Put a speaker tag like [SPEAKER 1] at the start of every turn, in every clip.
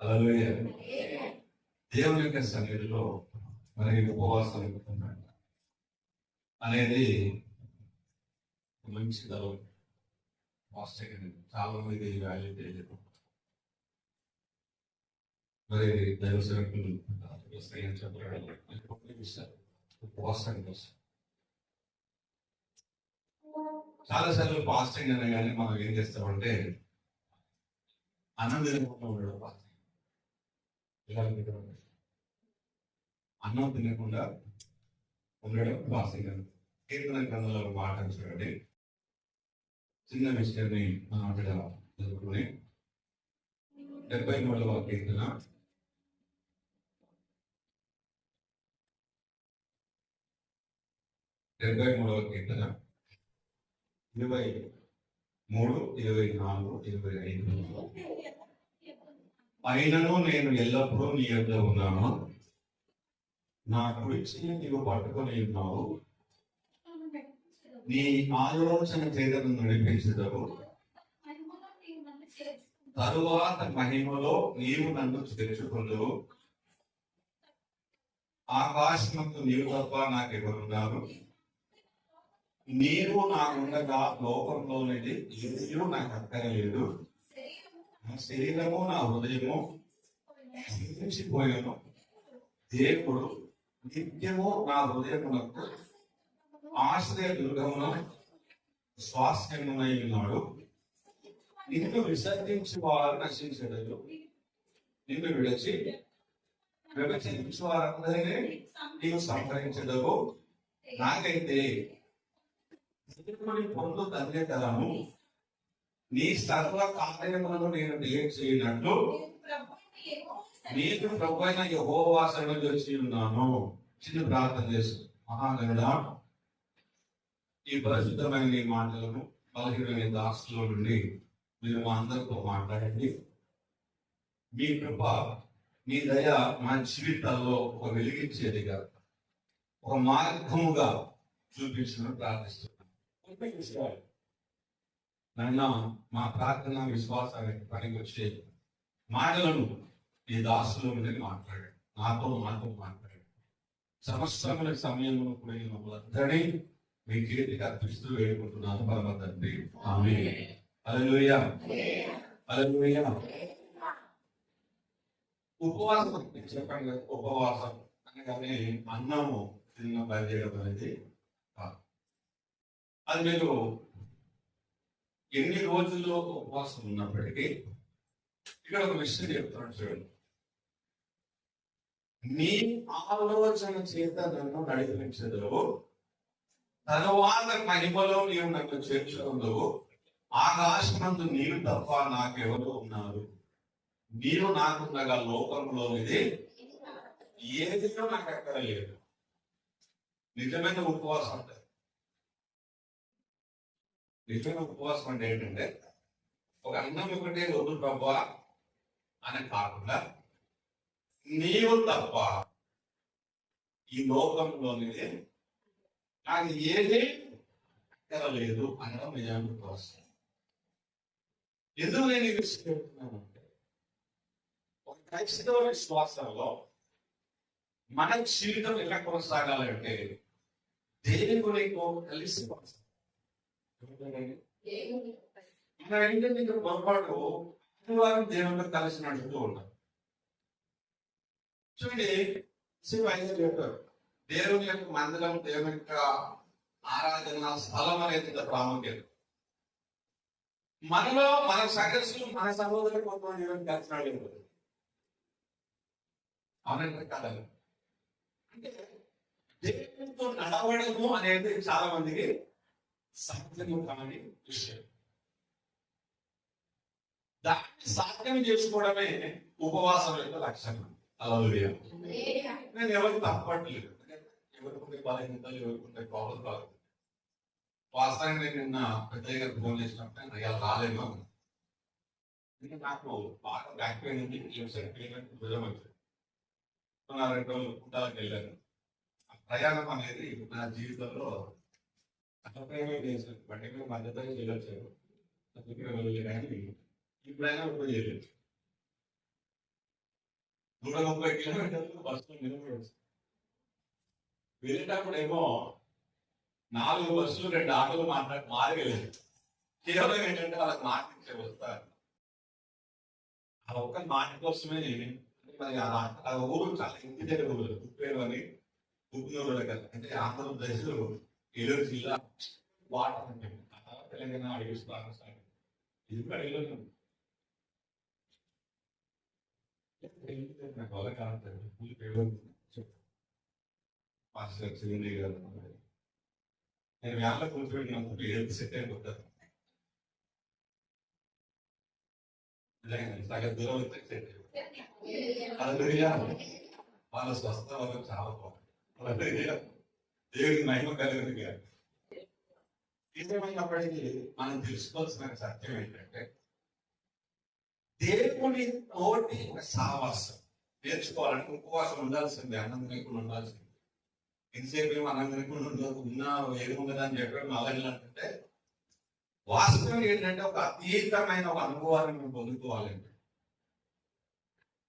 [SPEAKER 1] హల్లెలూయా. దేవుని యొక్క సన్నిధిలో మరి ఉపవాసం అనేది మంచి దళం చాలా మంది వాల్యూ తెలియదు. మరి దైవ సేవకులు చెప్పారు. ఉపవాసం కోసం చాలా సార్లు ఫాస్టింగ్ అనగానే మనం ఏం చేస్తామంటే అన్నం తినకుండా ఉండడం ఫాస్టింగ్ అన్నం తినకుండా ఉండడం వాసన కీర్తన గ్రంథంలో ఒక మాట చూడండి చిన్న విషయాన్ని మనం అక్కడ చదువుకుని డెబ్బై మూడవ కీర్తన. డెబ్బై మూడవ కీర్తన. ఇరవై మూడు ఇరవై నాలుగు ఇరవై ఐదు. అయినను నేను ఎల్లప్పుడూ నీ యొద్ద ఉన్నాను. నా కుడిచి నీవు పట్టుకొని ఉన్నావు. నీ ఆలోచన చేతను నడిపించదవు. తరువాత మహిమలో నీవు నన్ను తెచ్చుకుందువు ఆకాశమందు నీవు తప్ప నాకెవరున్నారు నీవు నాకుండగా లోకంలోనిది ఏదియూ నాకు అక్కరలేదు నా శరీరము నా హృదయము క్షీణించిపోయాను దేవుడు నిత్యము నా హృదయమునకు ఆశ్రయ దుర్గమును స్వాస్థ్యమునై ఉన్నాడు. నిన్ను విసర్జించి వారు నశించలేదు నిన్ను విడిచి విభజించి వారందరినీ నీవు సంహరించదవు నాకైతే పొందు పొందు ధన్యతలను నీ సర్వ కార్యములను నేను తెలియచేయనట్లు నీకు ప్రభు అయిన యహోవాసన వచ్చి ఉన్నాను. చిన్న ప్రార్థన చేసు మహాగణుడ ఈ ప్రసిద్ధమైన నీ మాటలను బలహీనమైన దాసులో నుండి మీరు మా అందరితో మాట్లాడండి. మీ కృప మీ దయ మా జీవితాల్లో ఒక వెలిగించేదిగా ఒక మార్గముగా చూపించమని ప్రార్థిస్తున్నాను. నాయన మా ప్రార్థన విశ్వాసానికి పనికొచ్చే మాటలను ఈ దాసులో నుండి మాట్లాడాడు నాతో మాతో మాట్లాడాడు సంవత్సరముల సమయంలో కూడా ఈ మమ్మల్ని మీ కీర్తికి అర్పిస్తూ వేడుకుంటున్నాను. పరమ తండ్రి. ఆమె అలలుయ అలలుయ ఉపవాసం. చెప్పండి ఉపవాసం అనగానే అన్నము తిన్న బయలుదేరడం అనేది అది మీరు ఎన్ని రోజుల్లో ఉపవాసం ఉన్నప్పటికీ ఇక్కడ ఒక విషయం చెప్తున్నాడు చూడండి. నీ ఆలోచన చేత నన్ను నడిపించదు. తరువాత మహిమలో నీవు నన్ను చేర్చుకుందు ఆకాశమందు నీవు తప్ప నాకెవరు ఉన్నారు? నీవు నాకుండగా లోకంలో ఇది ఏదిలో నాకు ఎక్కడ లేదు. నిజమైన ఉపవాసం అంటే నిజమైన ఉపవాసం అంటే ఏంటంటే ఒక అన్నం ఒకటే వద్దు ప్రభా అని కాకుండా నీవు తప్ప ఈ లోకంలోనిది నాకు ఏది ఎక్కడ లేదు అనడం నిజానికి ఉపవాసం ఎందుకు నేను ఈ విషయం చెప్తున్నానంటే ఒక క్రైస్తవ విశ్వాసంలో మన జీవితం ఎలా కొనసాగాలంటే దేవునితో కలిసి కొనసాగాలి? మన ఏంటంటే ఇక్కడ పొరపాటు శనివారం దేవునితో కలిసి నడుస్తూ ఉంటాం చూడండి శివ ఐదు చెప్పారు దేవుని యొక్క మందిరం దేవుని యొక్క ఆరాధన స్థలం అనేది ప్రాముఖ్యత మనలో మన సదస్సులు మన సహోదరులు కొంతమంది దేవుని కలిసి నడిపోతుంది అవునంటే కాదండి అంటే దేవునితో నడవడము అనేది చాలా మందికి సాధ్యం కాని విషయం దాన్ని సాధ్యం చేసుకోవడమే ఉపవాసం యొక్క లక్షణం. అలా నేను ఎవరికి తప్పట్లేదు. ఎవరికి బలహీనతలు ఎవరికి ఉండే ప్రాబ్లం కాదు. వాస్తవంగా నేను నిన్న పెద్దయ్య గారు ఫోన్ చేసినప్పుడు నేను అయ్యా రాలేను నేను నాకు బాగా బ్యాక్ పెయిన్ ఉంది. లెఫ్ట్ భుజం నా రెండు రోజులు కుటాలకు వెళ్ళాను. ప్రయాణం అనేది నా జీవితంలో అసలు చేశాను? మధ్యతో చేయొచ్చు ఇప్పుడైనా ఇప్పుడు చేయలేదు నూట ముప్పై కిలోమీటర్లు బస్సులో నిలబడవచ్చు వెళ్ళేటప్పుడు ఏమో నాలుగు బస్సులు రెండు ఆటోలు మాట్లాడి మారి వెళ్ళారు కేవలం ఏంటంటే వాళ్ళకి మార్కెట్ వస్తారు. ఆ ఒక్క మాట కోసమే మరి ఆ- ఊరు చాలా ఇంటి దగ్గర ఊరు ఉప్పేరు అని ఉప్పునూరు దగ్గర అంటే ఆంధ్రప్రదేశ్ ఏలూరు జిల్లా వాటర్ అంటే ఆ తెలంగాణ అడిగిస్తారు ఇది కూడా ఏలూరు నాకు వల్ల కాదు పాస్టర్ చిరంజీవి గారు నేను వేళ్ళ కూర్చోబెట్టినప్పుడు ఏది సెట్ అయిపోతారు నిజంగా సగం దూరం అయితే సెట్ హల్లెలూయా. వాళ్ళ స్వస్థ వాళ్ళకి చాలా బాగుంది హల్లెలూయా. దేవుని మహిమ కలిగింది నిజమైనప్పటికీ మనం తెలుసుకోవాల్సిన సత్యం ఏంటంటే దేవుని తోటి ఒక సావాసం. నేర్చుకోవాలంటే ఉపవాసం ఉండాల్సిందే అన్నం లేకుండా ఉండాల్సిందే. ఎంతసేపు ఏమో అన్నం లేకుండా ఉండదు ఉన్నా ఏది అని చెప్పడం అలాగంటే వాస్తవం ఏంటంటే ఒక అతీతమైన ఒక అనుభవాన్ని మనం పొందుకోవాలంటే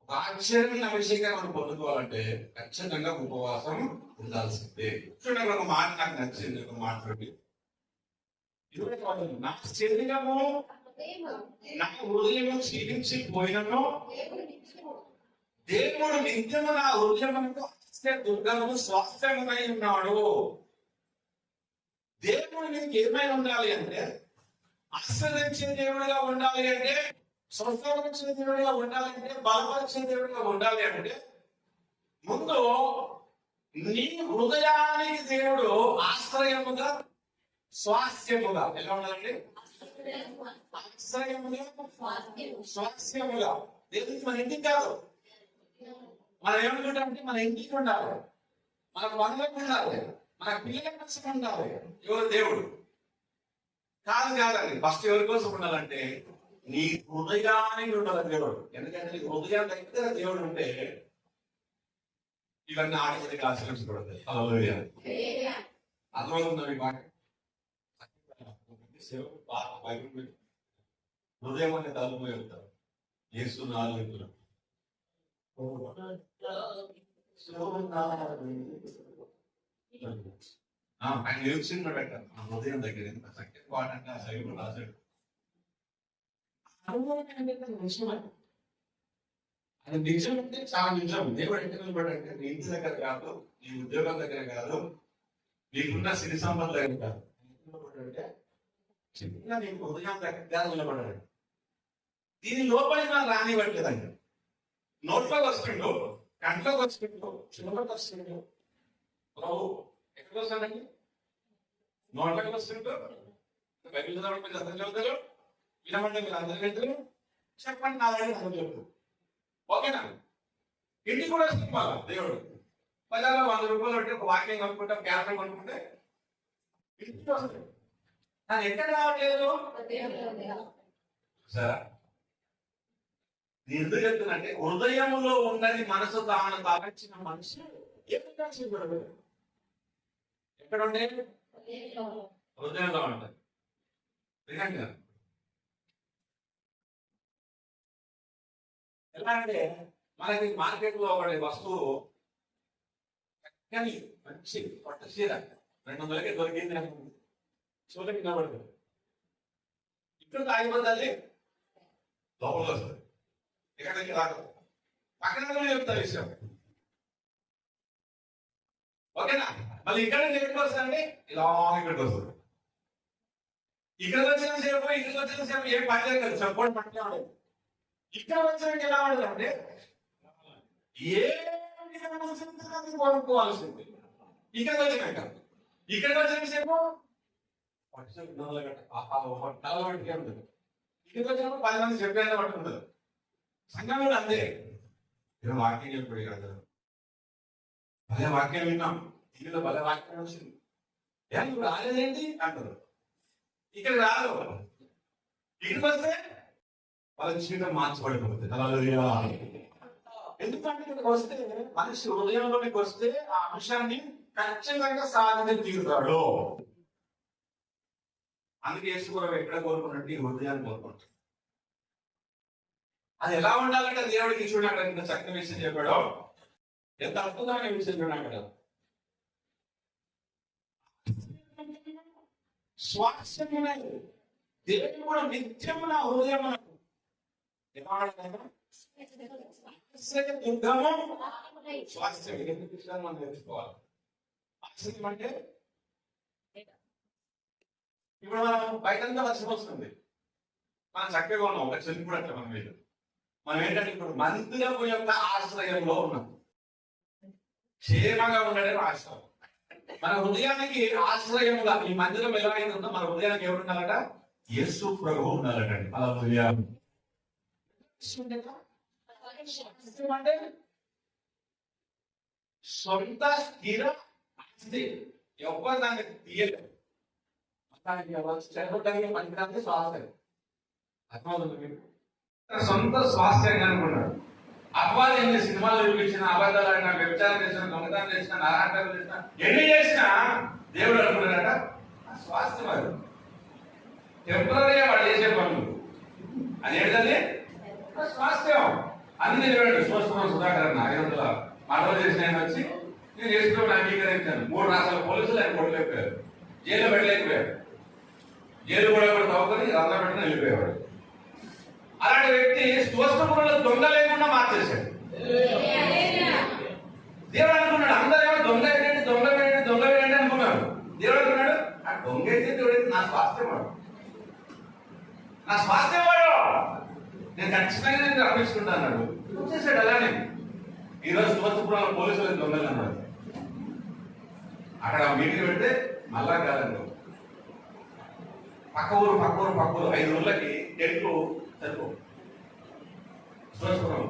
[SPEAKER 1] ఆశ్చర్యమైన విషయంగా మనం పొందుకోవాలంటే ఖచ్చితంగా ఉపవాసం ఉండాల్సిందే. చూడండి ఒక మాట నాకు నచ్చింది ఒక మాట్లాడి నా శరీరము నా హృదయము క్షీణించిపోయినను దేవుడు నిత్యము నా హృదయమునకు దుర్గము స్వాస్థ్యమై ఉన్నాడు. దేవుడు నీకు ఏమై ఉండాలి అంటే ఆశ్రయించే దేవుడిగా ఉండాలి అంటే స్వస్థపరిచే దేవుడిగా ఉండాలి అంటే బలపరిచే దేవుడిగా ఉండాలి అంటే ముందు నీ హృదయానికి దేవుడు ఆశ్రయముగా స్వాస్థ్యముగా ఎలా ఉండాలండి ఆశ్రయముగా స్వాస్థ్యముగా. దేవుడికి మన ఇంటికి కాదు? మనం ఏమనుకుంటామంటే మన ఇంటికి ఉండాలి. మన పనులకు ఉండాలి. మన పిల్లల కోసం ఉండాలి. ఎవరు దేవుడు? కాదు కాదండి. ఫస్ట్ ఎవరి కోసం ఉండాలంటే నీ హృదయానికి ఉండాలి దేవుడు ఎందుకంటే నీ హృదయం దగ్గర దేవుడు ఉంటే ఇవన్నీ ఆటోమేటిక్ ఆశ్రయించబడతాయి హల్లెలూయా అర్థమవుతుందా మీ మాట సేవకు బాగా బైబిల్ పెట్టి హృదయం అనే తలుపు వెళ్తారు యేసు నాలుగు ఆయన నిలిచిందో పెట్టారు ఆ హృదయం దగ్గర ఎంత చక్కటి వాట అంటే ఆ సైబుల్ రాశాడు అది నిజం అంటే చాలా నిమిషం దేవుడు ఎక్కడ నిలబడంటే నీ ఇంటి దగ్గర కాదు నీ ఉద్యోగం దగ్గర కాదు నీకున్న సిరి సంపద దగ్గర కాదు. నిలబడంటే చిన్న నీకు ఉదయం దగ్గర నిలబడాడు దీని లోపలికి మనం రానివ్వట్లేదండి నోట్లోకి వస్తుండో కంట్లోకి వస్తుండో చిన్నలోకి వస్తుండో. ప్రభు ఎక్కడికి వస్తాడండి? నోట్లోకి వస్తుండో? బైబిల్ చదవడం మీరు అందరూ చదువుతారు వినమండి మీరు అందరూ వింటారు. చెప్పండి నా దగ్గర అందరూ చెప్పు ఓకేనా? ఇంటికి కూడా చెప్పాలి? దేవుడు. బజార్లో వంద రూపాయలు పెట్టి ఒక వాక్యం కొనుక్కుంటాం క్యారెక్టర్ కొనుక్కుంటే ఇంటికి వస్తుంది కానీ ఎక్కడ రావట్లేదు? సరే నేను ఎందుకు చెప్తున్నంటే హృదయంలో ఉన్నది మనసు తాను తలచిన మనిషి ఎక్కడ చేయబడదు ఎక్కడ ఉండే? హృదయంలో ఉంటుంది ఎలా అంటే మనకి మార్కెట్లో ఒకటి వస్తువు చక్కని మంచి పట్టు చీర. రెండు వందలకే దొరికింది అని చూడకి నిలబడదు ఇక్కడ తాగిపోతుంది లోపల వస్తుంది. ఇక్కడికి రాదు. పక్కన చెప్తా విషయం. ఓకేనా? మళ్ళీ ఇక్కడ ఎక్కడికి వస్తారండి ఇలా ఇక్కడికి వస్తుంది. ఇక్కడ వచ్చిన సేపు ఇక్కడికి వచ్చిన సేపు ఏం పని చేయలేదు. చెప్పండి పట్టుకునే ఉండదు ఇక్కడ వచ్చిన ఎలా ఉండదు అంటే ఏ కొనుక్కోవాల్సింది. ఇక్కడ వచ్చినాక ఇక్కడ. వచ్చిన సేపు ఉంటుంది. ఇక్కడ వచ్చినప్పుడు పది మంది చెప్పేది పట్టు ఉండదు. సంఘం అంతే. నేను వాక్యం చెప్పాడు కదా. భలే వాక్యం విన్నాం. ఇందులో భలే వాక్యం వచ్చింది. ఏ ఇప్పుడు రాలేదేంటి అంటారు. ఇక్కడ రాదు ఇక్కడికి వస్తే వాళ్ళ జీవితం మార్చబడిపోతుంది ఎందుకంటే ఇక్కడికి వస్తే మనిషి హృదయంలోనికి వస్తే ఆ అంశాన్ని ఖచ్చితంగా సాధన తీరుతాడు. అందుకే యేసు ఎక్కడ కోరుకున్నట్టు ఈ హృదయాన్ని కోరుకుంటాడు. అది ఎలా ఉండాలంటే దేవుడికి చూడండి అక్కడ ఇంత చక్కని విషయం చెప్పాడు. ఎంత అద్భుతమైన విషయం చూడండి అక్కడ. స్వాస్థ్యమైన దేవుడు కూడా నిత్యమున హృదయం ఎలా స్వాస్థ్యం ఇది ఎందుకు మనం నేర్చుకోవాలి ఆశ్రయం అంటే ఇప్పుడు మనం బయటంతా వర్షం వస్తుంది మనం చక్కగా ఉన్నాం ఒక చెల్లి కూడా అట్లా మనం లేదు మనం ఏంటంటే ఇప్పుడు మందిరము యొక్క ఆశ్రయంలో ఉన్నాం క్షేమంగా ఉండడం ఆశ్రయం మన హృదయానికి ఆశ్రయముగా ఈ మందిరం ఎలా అయితే ఉందో మన హృదయానికి ఎవరు ఉండాలట యేసు ప్రభు ఉండాలటండి అలా హృదయం అంటే సొంత స్థిర ఆస్తి ఎవరు దాన్ని తీయలేదు దానికి ఎవరు చెరగొట్టడానికి స్వాస్థ్యం. అర్థమవుతుంది మీకు? సొంత స్వాస్థ్యంగా అనుకున్నాడు అపవాదం ఎన్ని సినిమాలు చూపించిన అబద్ధాలు ఆడినా వ్యభిచారం చేసిన దొంగతనం చేసిన నరాటం చేసిన ఎన్ని చేసినా దేవుడు అనుకున్నాడట? ఆ స్వాస్థ్యం అది. టెంపరీగా వాడు చేసే పనులు. అది ఏంటంటే స్వాస్థ్యం. అన్ని చూడండి సుభాష్ సుధాకర్ అన్న ఐదు వందల మడవ చేసిన ఆయన వచ్చి నేను చేసుకుని అంగీకరించాను. మూడు రాష్ట్రాల పోలీసులు ఆయన కొట్టలేకపోయారు జైల్లో పెట్టలేకపోయారు జైలు కూడా కూడా తవ్వుకొని రంధ్ర పెట్టిన వెళ్ళిపోయేవాడు. అలాంటి వ్యక్తి స్వస్థపురంలో దొంగ లేకుండా మార్చేశాడు. దేవుడు అనుకున్నాడు అందరూ ఏమో దొంగ ఏంటంటే దొంగ ఏంటంటే దొంగ ఏంటంటే అనుకున్నారు. దేవుడు అనుకున్నాడు ఆ దొంగ అయితే దేవుడు నా స్వాస్థ్యం వాడు. నా స్వాస్థ్యం వాడు. నేను ఖచ్చితంగా నేను రప్పించుకుంటా అన్నాడు. వచ్చేసాడు అలానే. ఈరోజు స్వస్థపురంలో పోలీసులు దొంగలు అన్నాడు అక్కడ మీటింగ్ పెడితే మళ్ళా కాదండి పక్క ఊరు పక్క ఊరు పక్క ఊరు ఐదు ఊళ్ళకి టెంట్లు సరిపో. సురస్పురం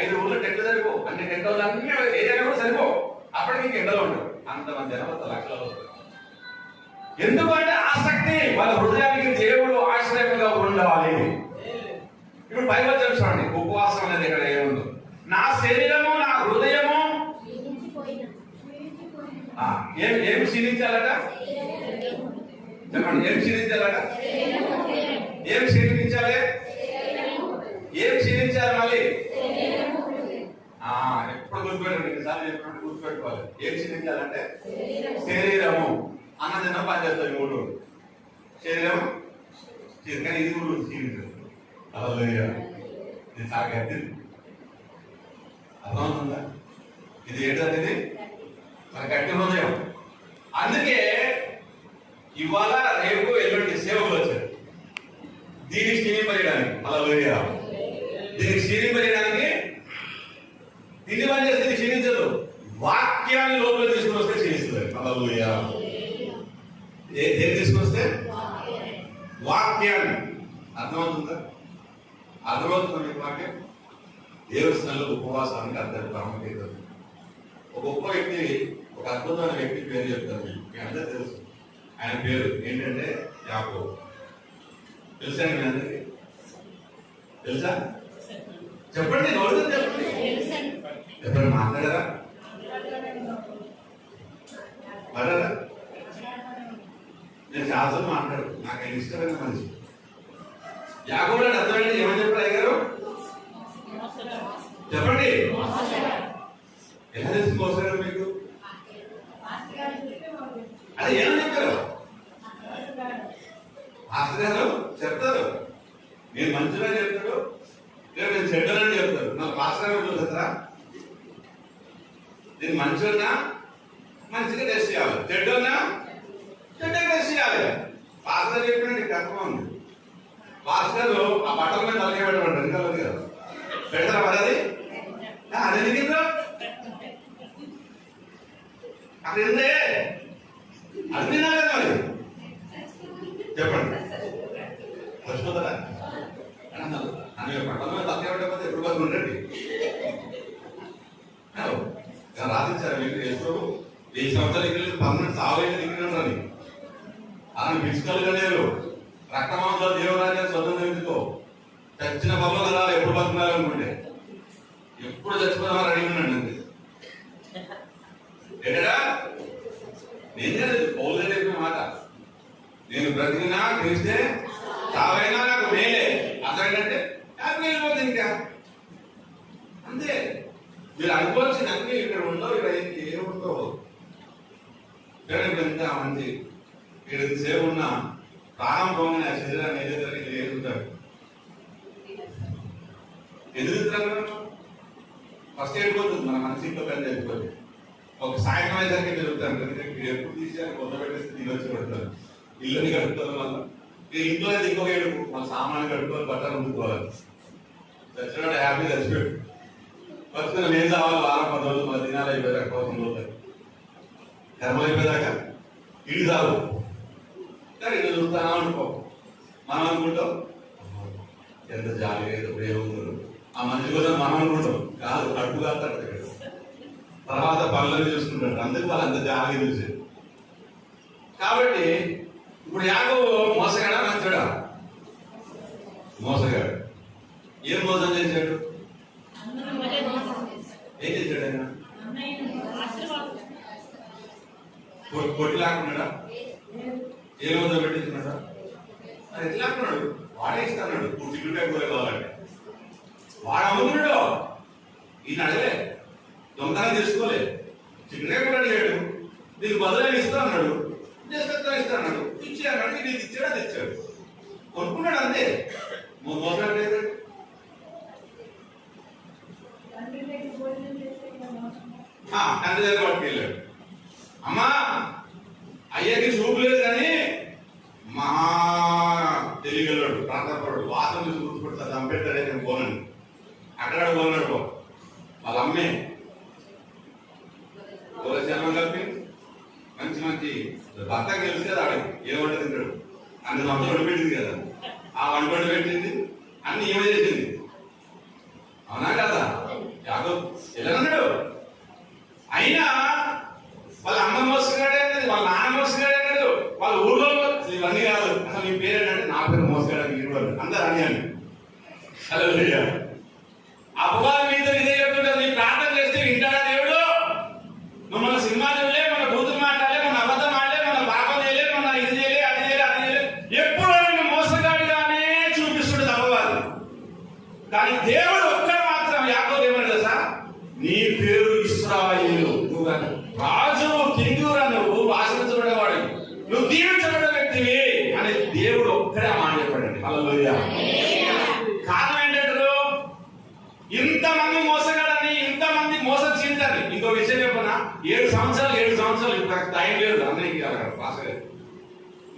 [SPEAKER 1] ఐదు ఊర్ల టెంట్లు సరిపో. అన్ని టెంట్లు అన్ని ఏదైనా కూడా సరిపో. అప్పటికి ఇంక ఎండలో ఉండవు అంతమంది జనం లక్షలలో ఎందుకంటే ఆసక్తి వాళ్ళ హృదయానికి దేవుడు ఆశ్రయంగా ఉండాలి. ఇప్పుడు బైబిల్ చూడండి ఉపవాసం అనేది ఇక్కడ ఏముందో. నా శరీరము నా హృదయము ఏం ఏం క్షీణించాలట చెప్పండి ఏం క్షీణించాలట ఏం క్షీణించాలి ఏం క్షీణించాలి మళ్ళీ? ఎప్పుడు గుర్తుపెట్టండి ఎన్నిసార్లు చెప్పినట్టు గుర్తుపెట్టుకోవాలి. ఏం క్షీణించాలంటే శరీరము. అన్నదిన పనిచేస్తుంది మూడు. శరీరం శరీరం. కానీ ఇది కూడా క్షీణించదు అలా ఇది చాలా గట్టిది అర్థమవుతుందా ఇది ఏంటనేది మన గట్టి హృదయం. అందుకే ఇవాళ రేపు ఎల్లుండి సేవకులు వచ్చారు. దీనికి క్షీణింపజేయడానికి అలా దీనికి క్షీణింపజేయడానికి దీన్ని పని చేస్తే క్షీణించదు. వాక్యాన్ని లోపల తీసుకుని వస్తే క్షీణిస్తుంది. అలా ఏం తీసుకొస్తే వాక్యాన్ని. అర్థమవుతుందా అర్థమవుతుందా మీకు వాక్యం దేవస్థానంలో ఉపవాసానికి అందరి ప్రాముఖ్యత ఒక గొప్ప వ్యక్తి ఒక అద్భుతమైన వ్యక్తి పేరు చెప్తాను మీకు మీ అందరూ తెలుసు. ఆయన పేరు ఏంటంటే యాకో తెలుసా మీ అందరికి? తెలుసా? చెప్పండి నోరు చెప్పండి. చెప్పండి మాట్లాడరా? మాట్లాడారా నేను చాలా మాట్లాడు నాకు ఆయన ఇష్టమైన మనిషి. యాకోబు అంటే అర్థమైంది ఏమని చెప్పారు అయ్యారు చెప్పండి. ఎలా తెలిసి మోసగారు మీకు? అది ఏమని చెప్పారు? మాస్టర్ చెప్తారు. నేను మంచిగా చెప్తాడు లేదు నేను చెడ్డలని చెప్తాడు నాకు మాస్టర్ గారు చెప్తారా? నేను మంచిగా మంచిగా టెస్ట్ చేయాలి. చెడ్డనా చెడ్డ టెస్ట్ చేయాలి. పాత్ర చెప్పిన నీకు అర్థం ఉంది. పాస్టర్ ఆ బట్టల మీద తలకే పెట్టమంటారు ఇంకా కదా? పెడతారా మరి అది? అది ఎందుకు అక్కడ ఉందే అది తిన్నా కదా మరి? చెప్పండి. వచ్చిపోతారా అన్నారు అన్న పట్టణం మీద తల్లి పెట్టకపోతే ఎప్పుడు బతుకు ఉండండి? రాధించారు మీకు ఎప్పుడు వెయ్యి సంవత్సరాలు ఇక్కడ పర్మనెంట్ సాగు దగ్గర ఉండాలి ఆయన ఫిజికల్గా లేరు రక్తమాంసాలు దేవరాజ్యాన్ని స్వతంత్రం ఎందుకో? చచ్చిన బొమ్మ కదా ఎప్పుడు బతున్నారు అనుకుంటే? ఎప్పుడు చచ్చిపోతామని రెడీ ఉన్నాడు అంతే. ఏంటరా? పౌరులు చెప్పిన మాట. నేను బ్రతికినా తెలిస్తే చావైనా నాకు మేలే. అర్థం హ్యాపీ వెళ్ళిపోతుంది ఇంకా. అంతే. మీరు అనుకోవాల్సిన అన్ని ఇక్కడ ఉండవు ఇక్కడ ఏముండవు ఇక్కడ ఎంత మంది? ఇక్కడ సేవ ఉన్నా? ప్రాణం పోగానే ఆ శరీరాన్ని ఏదైతే ఎదుగుతాడు. ఎదుగుతారు ఫస్ట్ వెళ్ళిపోతుంది మన మనసు ఇంట్లో పని వెళ్ళిపోతుంది ఒక సాయంత్రం అయ్యేసరికి జరుగుతారు ఎప్పుడు తీసి కొత్త పెట్టేసి తినొచ్చి పెడతారు. ఇల్లుని కడుపుతారు మళ్ళీ. ఇంట్లో అయితే ఇంకొక ఏడు మన సామాన్లు కట్టుకోవాలి బట్టలు ఉండుకోవాలి చచ్చినాడు హ్యాపీ చచ్చిపోయాడు. బతుకున్న నేను కావాలి వారం పది రోజులు మన దినాలు అయిపోయారు కోసం పోతాయి కర్మలు అయిపోయాక ఇల్లు చాలు. కానీ నేను చూస్తానా అనుకో. మనం అనుకుంటాం ఎంత జాలిగా ఎంత ప్రేమ ఉందో ఆ మనిషి కోసం మనం అనుకుంటాం కాదు కడుపు కాస్తాడు. తర్వాత పనులను చూసుకుంటాడు. అందుకు వాళ్ళు అంత జాలిగా చూసేది. కాబట్టి ఇప్పుడు యాగో మోసగాడా మంచోడా? మోసగాడు. ఏం మోసం చేశాడు? ఏం చేశాడు ఆయన? కొ- కొట్టి ఏ రోజు పెట్టించున్నాడా అది ఎట్లా లాక్కున్నాడు వాడే ఇస్తాడు ఇప్పుడు చిక్కుడుకాయ కూర కావాలంటే వాడు అమ్ముతున్నాడు. ఈయన అడగలే. దొంగతనం చేసుకోలే. చిక్కుడుకాయ కూర అడిగాడు. దీనికి బదులు ఇస్తా అన్నాడు. నేను ఇస్తా అన్నాడు. ఇచ్చి అన్నాడు. ఇది ఇచ్చాడు? అది ఇచ్చాడు. కొనుక్కున్నాడు అంతే. మో- మోసాడు లేదు. ఆ, తండ్రి దగ్గర పట్టుకెళ్ళాడు అమ్మా అయ్యకి చూపులేదు కానీ మహా తెలియగలడు ప్రాంతపడు వాతం చూసి గుర్తుపెడతాడు చంపెడతాడే నేను పోనని అక్కడ పోనాడు వాళ్ళ అమ్మే జనం కలిపి మంచి మంచి భర్తకి తెలుసు కదా ఆడికి ఏ వంట తింటాడు అన్ని సంవత్సరాలు పెట్టింది కదా ఆ వంట వంట పెట్టింది అన్ని ఏమో చేసింది అవునా కదా యాదవ్ ఎలా ఉన్నాడు అయినా వాళ్ళ అమ్మ మోసగాడే అన్నది వాళ్ళ నాన్న మోసగాడే అన్నాడు వాళ్ళ ఊర్లో అసలు ఇవన్నీ కాదు అసలు నీ పేరు ఏంటంటే నా పేరు మోసగాడు మీరు అందరు అని అని హలో అపవాదం మీద ఇదే చెప్తుంటే నీ ప్రార్థన చేస్తే వింటాడా దేవుడు నువ్వు మన సినిమా చూడలే మన బూతులు మాట్లాడలే మన అబద్ధం ఆడలే మన పాపం చేయలే మన ఇది చేయలే అది చేయలే అది చేయలే ఎప్పుడు నిన్ను మోసగాడిగానే చూపిస్తుండేది అపవాదం కానీ దేవుడు ఒక్కడు మాత్రం యాకోబు ఏమన్నాడు తెలుసా నీ పేరు ఇస్రాయేలు నువ్వు రాజు కింగురా నువ్వు ఆశ్రయించబడేవాడు నువ్వు దీవించబడే వ్యక్తివి అని దేవుడు ఒక్కడే ఆ మాట చెప్పాడండి హల్లెలూయా కారణం ఏంటంటారు ఇంతమంది మోసగాడని ఇంతమంది మోసం చేయించాలి ఇంకో విషయం చెప్పనా ఏడు సంవత్సరాలు ఏడు సంవత్సరాలు ఇప్పుడు నాకు టైం లేదు అందరికి పాసలేదు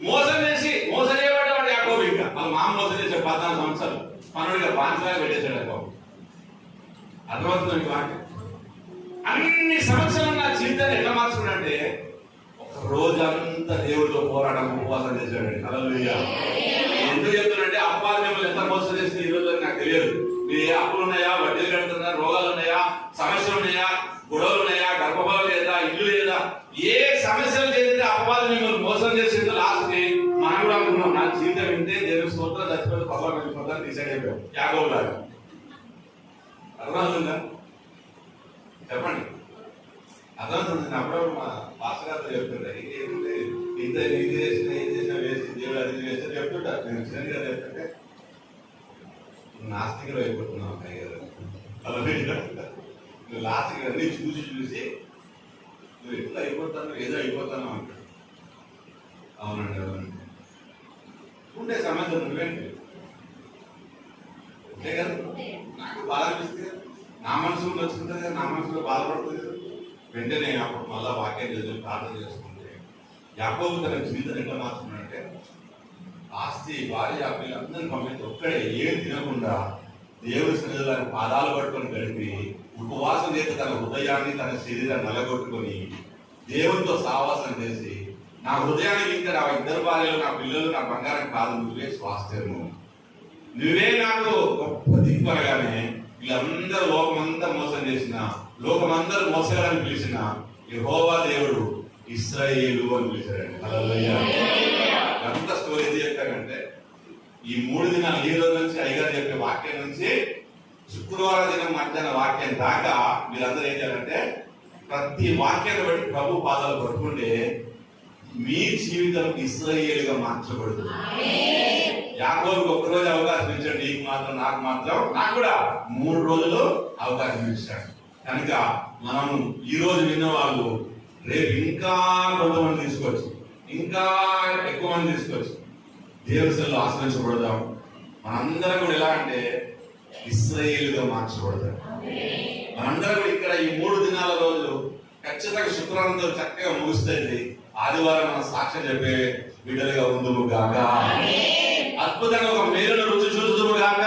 [SPEAKER 1] మోసం చేసి మోసం చేయబడ్డవాడు యాకోబు ఇంకా వాళ్ళ మామ మోసం చేసే పద్నాలుగు సంవత్సరాలు మనోడిగా బాన్సలాగా పెట్టేశాడు యాకోబు అర్థమవుతుంది మీకు అన్ని సమస్యలు నా జీవితాన్ని ఎట్లా మార్చుకున్నాడంటే ఒక రోజంతా దేవుడితో పోరాటం ఉపవాసం చేశాడండి. హల్లెలూయా. ఎందుకు చెప్తున్నానంటే అప్పాలు మిమ్మల్ని ఎంత మోసం చేస్తే ఈ రోజు నాకు తెలియదు. మీ ఏ అప్పులు ఉన్నాయా? వడ్డీలు కడుతున్నారా? రోగాలు ఉన్నాయా? సమస్యలు ఉన్నాయా? గొడవలు ఉన్నాయా? గర్భఫలం లేదా? ఇల్లు లేదా? ఏ సమస్యలు చేస్తే అపవాదం మిమ్మల్ని మోసం చేసిందో లాస్ట్ మనం కూడా అనుకున్నాం. నా జీవితం వింటే దేవుని స్తోత్రం చచ్చిపోతే పగవాడు వెళ్ళిపోతాను డిసైడ్ అయిపోయాం యాగవ్ లాగా అర్థమవుతుందా చెప్పండి. అర్థమవుతుంది నేను అప్పుడప్పుడు మా పాస్టర్ గారితో చెప్తుంటా. ఏంటంటే ఇంత ఇది చేసిన ఇది చేసిన వేసి దేవుడు అది చేస్తే చెప్తుంటా. నేను చిన్నగా చెప్తుంటే నాస్తికలు అయిపోతున్నావు అమ్మాయి గారు. అలా నువ్వు లాస్ట్కి అన్ని చూసి చూసి నువ్వు ఎట్లా అయిపోతాను ఏదో అయిపోతాను అంటాడు. అవునండి అవునండి. ఉండే సమస్య నువ్వేంటి అంతే కదా నాకు బాధ అనిపిస్తుంది కదా. నా మనసులో నచ్చుకుంటుంది కదా నా మనసులో బాధపడుతుంది కదా వెంటనే అప్పుడు మళ్ళా వాక్యం చదివి ప్రార్థన చేసుకుంటే యాకోబు తన జీవితం ఎట్లా మార్చుకున్నాడంటే ఆస్తి భార్య పిల్లలందరినీ పంపించి ఒక్కడే ఏం తినకుండా దేవుడి సన్నిధిలో పాదాలు పట్టుకొని గడిపి ఉపవాసం చేసి తన హృదయాన్ని తన శరీరాన్ని నలగొట్టుకొని దేవుడితో సావాసం చేసి నా హృదయానికి ఇంకా నా ఇద్దరు భార్యలు నా పిల్లలు నా బంగారం కాదు నువ్వే స్వాస్థ్యము. నువ్వే నాకు గొప్ప దిక్కు వీళ్ళందరూ లోకమంతా మోసం చేసిన లోకమందరూ మోసగాలని పిలిచిన యెహోవా దేవుడు ఇస్రాయేలు అని పిలిచాడండి. హల్లెలూయా. ఎంత స్టోరీ చెప్పారంటే ఈ మూడు దినాలు ఈ రోజు నుంచి అయ్యగారు చెప్పే వాక్యం నుంచి శుక్రవారం దినం మధ్యాహ్నం వాక్యం దాకా మీరందరూ ఏం చేయాలంటే ప్రతి వాక్యాన్ని బట్టి ప్రభు పాదాలు పట్టుకుంటే మీ జీవితం ఇస్రాయేలుగా మార్చబడుతుంది. యాకోబుకి ఒక్క రోజు అవకాశం ఇచ్చాడు నీకు మాత్రం నాకు మాత్రం నాకు కూడా మూడు రోజులు అవకాశం ఇచ్చాడు. కనుక మనం ఈ రోజు విన్న వాళ్ళు రేపు ఇంకా కొంతమంది తీసుకోవచ్చు. ఇంకా ఎక్కువ మంది తీసుకోవచ్చు. దేవతలు ఆశ్రయించబడదాం. మనందరం కూడా ఎలా అంటే ఇస్రాయేలుగా మార్చబడదాం. మనందరం కూడా ఇక్కడ ఈ మూడు దినాల రోజు ఖచ్చితంగా శుక్రవారంతో చక్కగా ముగుస్తుంది ఆదివారం మనం సాక్ష్యం చెప్పే బిడ్డలుగా ఉందుము గాక. అద్భుతంగా ఒక మేలును రుచి చూద్దుము గాక.